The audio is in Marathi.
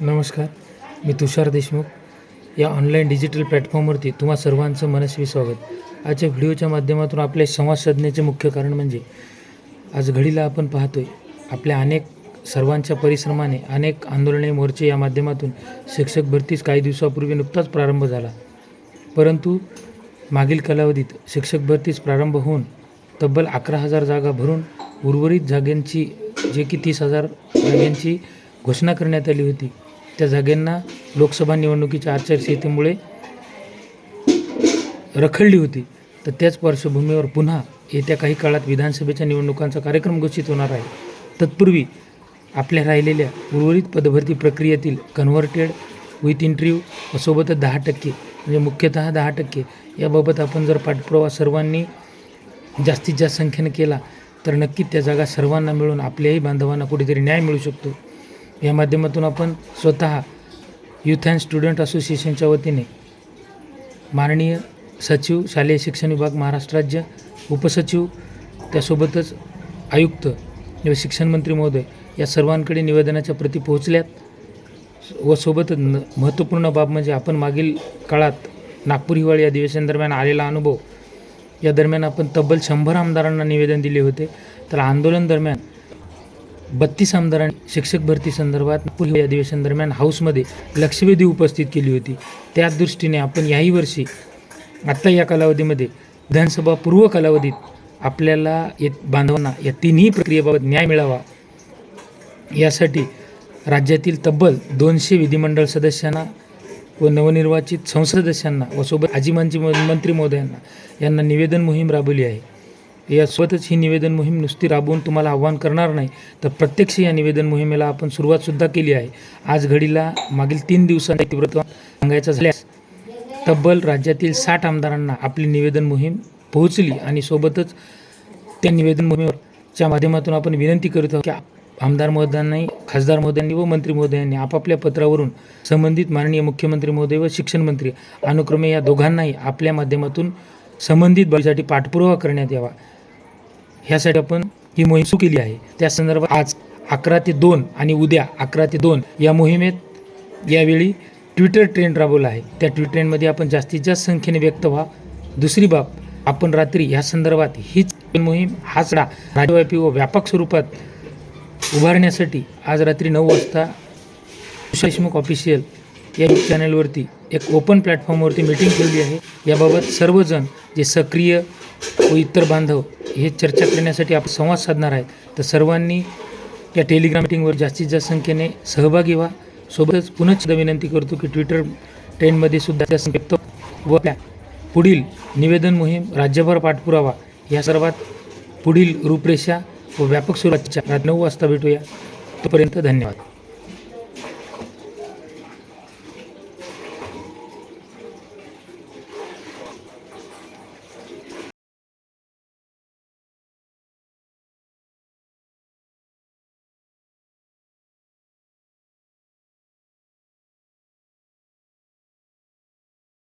नमस्कार मी तुषार देशमुख. या ऑनलाईन डिजिटल प्लॅटफॉर्मवरती तुम्हा सर्वांचं मनस्वी स्वागत. आजच्या व्हिडिओच्या माध्यमातून आपले संवाद साधण्याचे मुख्य कारण म्हणजे आज घडीला आपण पाहतोय आपल्या अनेक सर्वांच्या परिश्रमाने अनेक आंदोलने मोर्चे या माध्यमातून शिक्षक भरतीस काही दिवसापूर्वी नुकताच प्रारंभ झाला. परंतु मागील कालावधीत शिक्षक भरतीस प्रारंभ होऊन तब्बल अकरा हजार जागा भरून उर्वरित जागांची जे की तीस हजार जागांची घोषणा करण्यात आली होती. त्या जागांना लोकसभा निवडणुकीच्या आचारसंहितेमुळे रखडली होती. तर त्याच पार्श्वभूमीवर पुन्हा येत्या काही काळात विधानसभेच्या निवडणुकांचा कार्यक्रम घोषित होणार आहे. तत्पूर्वी आपल्या राहिलेल्या उर्वरित पदभरती प्रक्रियेतील कन्व्हर्टेड विथ इंटरव्ह्यू व सोबतच दहा टक्के म्हणजे मुख्यतः दहा टक्के याबाबत आपण जर पाठपुरावा सर्वांनी जास्तीत जास्त संख्येने केला तर नक्कीच त्या जागा सर्वांना मिळून आपल्याही बांधवांना कुठेतरी न्याय मिळू शकतो. या माध्यमातून आपण स्वतः युथ अँड स्टुडंट असोसिएशनच्या वतीने माननीय सचिव शालेय शिक्षण विभाग महाराष्ट्र राज्य उपसचिव त्यासोबतच आयुक्त व शिक्षण मंत्री महोदय या सर्वांकडे निवेदनाच्या प्रती पोहोचल्यात. व सोबतच न महत्त्वपूर्ण बाब म्हणजे आपण मागील काळात नागपूर हिवाळी अधिवेशनादरम्यान आलेला अनुभव. या दरम्यान आपण तब्बल शंभर आमदारांना निवेदन दिले होते. तर आंदोलन दरम्यान बत्तीस आमदारांनी शिक्षक भरती संदर्भात पुढील अधिवेशन दरम्यान हाऊसमध्ये लक्षवेधी उपस्थित केली होती. त्या दृष्टीने आपण याही वर्षी आत्ता या कालावधीमध्ये विधानसभा पूर्व कालावधीत आपल्याला ये बांधवांना या तिन्ही प्रक्रियेबाबत न्याय मिळावा यासाठी राज्यातील तब्बल दोनशे विधिमंडळ सदस्यांना व नवनिर्वाचित संसद सदस्यांना व सोबत आजी मंत्री महोदयांना यांना निवेदन मोहीम राबवली आहे. यासोबतच ही निवेदन मोहीम नुसती राबवून तुम्हाला आव्हान करणार नाही तर प्रत्यक्ष या निवेदन मोहिमेला आपण सुरुवातसुद्धा केली आहे. आज घडीला मागील तीन दिवसांनी तीव्रता सांगायचं झाल्यास तब्बल राज्यातील साठ आमदारांना आपली निवेदन मोहीम पोहोचली आणि सोबतच त्या निवेदन मोहिमेच्या माध्यमातून आपण विनंती करत आहोत की आमदार महोदयांनी खासदार महोदयांनी व मंत्री महोदयांनी आपापल्या पत्रावरून संबंधित माननीय मुख्यमंत्री महोदय व शिक्षण मंत्री अनुक्रमे या दोघांनाही आपल्या माध्यमातून संबंधित बाबीसाठी पाठपुरावा करण्यात यावा. ह्यासाठी आपण ही मोहीम सुरू केली आहे. त्या संदर्भात आज अकरा ते दोन आणि उद्या अकरा ते दोन या मोहिमेत यावेळी ट्विटर ट्रेंड राबवला आहे. त्या ट्विटर ट्रेंडमध्ये आपण जास्तीत जास्त संख्येने व्यक्त व्हा. दुसरी बाब आपण रात्री ह्या संदर्भात हीच मोहीम हाच डा राज्यव्यापी व व्यापक स्वरूपात उभारण्यासाठी आज रात्री नऊ वाजता देशमुख ऑफिशियल या यूट्यूब चॅनलवरती एक ओपन प्लॅटफॉर्मवरती मीटिंग ठेवली आहे. याबाबत सर्वजण जे सक्रिय व इतर बांधव हे चर्चा करण्यासाठी आपण संवाद साधणार आहेत. तर सर्वांनी या टेलिग्राम मीटिंगवर जास्तीत जास्त संख्येने सहभागी व्हा. सोबतच पुन्हा विनंती करतो की ट्विटर ट्रेंडमध्ये सुद्धा त्या संख्येत व आपल्या पुढील निवेदन मोहीम राज्यभर पाठपुरावा या सर्वात पुढील रूपरेषा व व्यापक स्वरूपाच्या रात्री नऊ वाजता भेटूया. तोपर्यंत धन्यवाद.